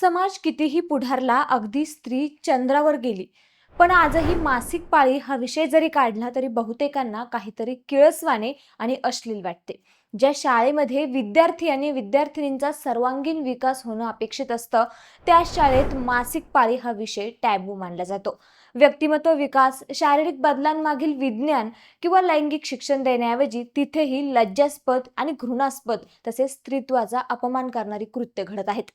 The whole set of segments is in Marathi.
समाज कितीही पुढारला अगदी स्त्री चंद्रावर गेली. पण आजही मासिक पाळी हा विषय जरी काढला तरी बहुतेकांना काहीतरी किळसवाणे आणि अश्लील वाटते. ज्या शाळेमध्ये विद्यार्थी आणि विद्यार्थिनींचा सर्वांगीण विकास होणं अपेक्षित असतं त्या शाळेत मासिक पाळी हा विषय टॅबू मानला जातो. व्यक्तिमत्व विकास शारीरिक बदलांमागील विज्ञान किंवा लैंगिक शिक्षण देण्याऐवजी तिथेही लज्जास्पद आणि घृणास्पद तसेच स्त्रीत्वाचा अपमान करणारी कृत्य घडत आहेत.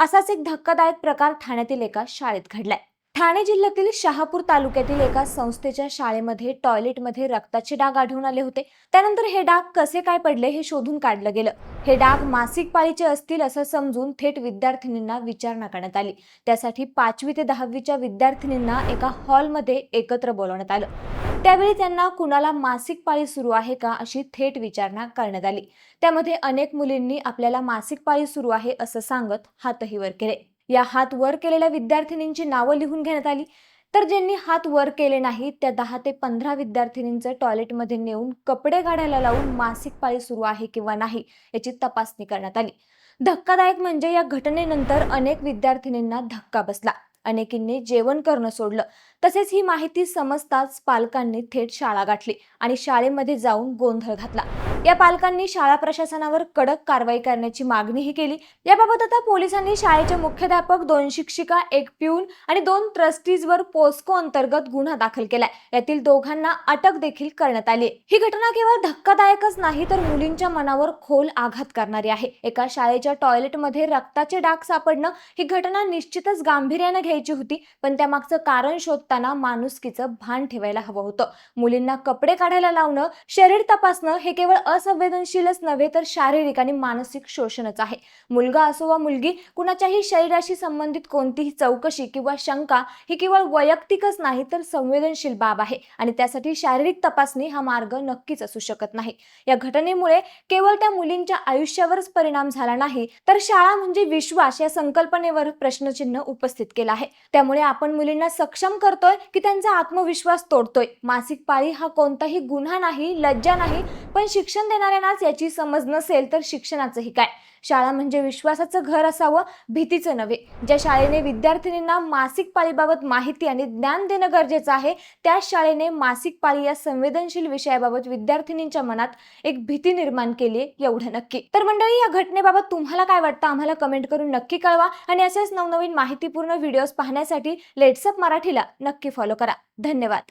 असाच एक धक्कादायक प्रकार ठाण्यातील एका शाळेत घडलाय. ठाणे जिल्ह्यातील शहापूर तालुक्यातील एका संस्थेच्या शाळेमध्ये टॉयलेटमध्ये रक्ताचे डाग आढळून आले होते. त्यानंतर हे डाग कसे काय पडले हे शोधून काढलं गेलं. हे डाग मासिक पाळीचे असतील असं समजून थेट विद्यार्थिनींना विचारणा करण्यात आली. त्यासाठी पाचवी ते दहावीच्या विद्यार्थिनींना एका हॉलमध्ये एकत्र बोलवण्यात आलं. त्यावेळी त्यांना कुणाला मासिक पाळी सुरू आहे का अशी थेट विचारणा करण्यात आली. त्यामध्ये अनेक मुलींनी आपल्याला मासिक पाळी सुरू आहे असं सांगत हातही वर केले. या हात वर केलेल्या विद्यार्थिनींची नावं लिहून घेण्यात आली. तर ज्यांनी हात वर केले नाही त्या दहा ते पंधरा विद्यार्थिनींचं टॉयलेटमध्ये नेऊन कपडे काढायला लावून मासिक पाळी सुरू आहे किंवा नाही याची तपासणी करण्यात आली. धक्कादायक म्हणजे या घटनेनंतर अनेक विद्यार्थिनींना धक्का बसला. अनेकींनी जेवण करणं सोडलं. तसेच ही माहिती समजताच पालकांनी थेट शाळा गाठली आणि शाळेमध्ये जाऊन गोंधळ घातला. या पालकांनी शाळा प्रशासनावर कडक कारवाई करण्याची मागणीही केली. याबाबत आता पोलिसांनी शाळेचे मुख्याध्यापक दोन शिक्षिका एक पिऊन आणि दोन ट्रस्टीजवर पोस्को अंतर्गत गुन्हा दाखल केलाय. यातील दोघांना अटक देखील करण्यात आली ही घटना केवळ धक्कादायकच नाही तर मुलींच्या मनावर खोल आघात करणारी आहे. एका शाळेच्या टॉयलेटमध्ये रक्ताचे डाग सापडणं ही घटना निश्चितच गांभीर्यानं घ्यायची होती पण त्यामागचं कारण शोधताना माणुसकीचं भान ठेवायला हवं होतं. मुलींना कपडे काढायला लावणं शरीर तपासणं हे केवळ असंवेदनशीलच नव्हे तर शारीरिक आणि मानसिक शोषणच आहे. मुलगा असो वा मुलगी कुणाच्याही शरीराशी संबंधित कोणतीही चौकशी किंवा शंका ही केवळ वैयक्तिकच नाही तर संवेदनशील बाब आहे आणि त्यासाठी शारीरिक तपासणी हा मार्ग नक्कीच असू शकत नाही. या घटनेमुळे केवळ त्या मुलींच्या आयुष्यावरच परिणाम झाला नाही तर शाळा म्हणजे विश्वास या संकल्पनेवर प्रश्नचिन्ह उपस्थित केलं आहे. त्यामुळे आपण मुलींना सक्षम करतोय की त्यांचा आत्मविश्वास तोडतोय. मासिक पाळी हा कोणताही गुन्हा नाही लज्जा नाही पण शिक्षण शिक्षण देणाऱ्यांनाच याची समज नसेल तर शिक्षणाचंही काय? शाळा म्हणजे विश्वासाचं घर असावं भीतीचं नव्हे. ज्या शाळेने विद्यार्थिनींना मासिक पाळीबाबत माहिती आणि ज्ञान देणं गरजेचं आहे त्याच शाळेने मासिक पाळी या संवेदनशील विषयाबाबत विद्यार्थिनींच्या मनात एक भीती निर्माण केली आहे, एवढं नक्की. तर मंडळी या घटनेबाबत तुम्हाला काय वाटतं? आम्हाला कमेंट करून नक्की कळवा आणि असेच नवनवीन माहितीपूर्ण व्हिडिओज पाहण्यासाठी लेट्सअप मराठीला नक्की फॉलो करा. धन्यवाद.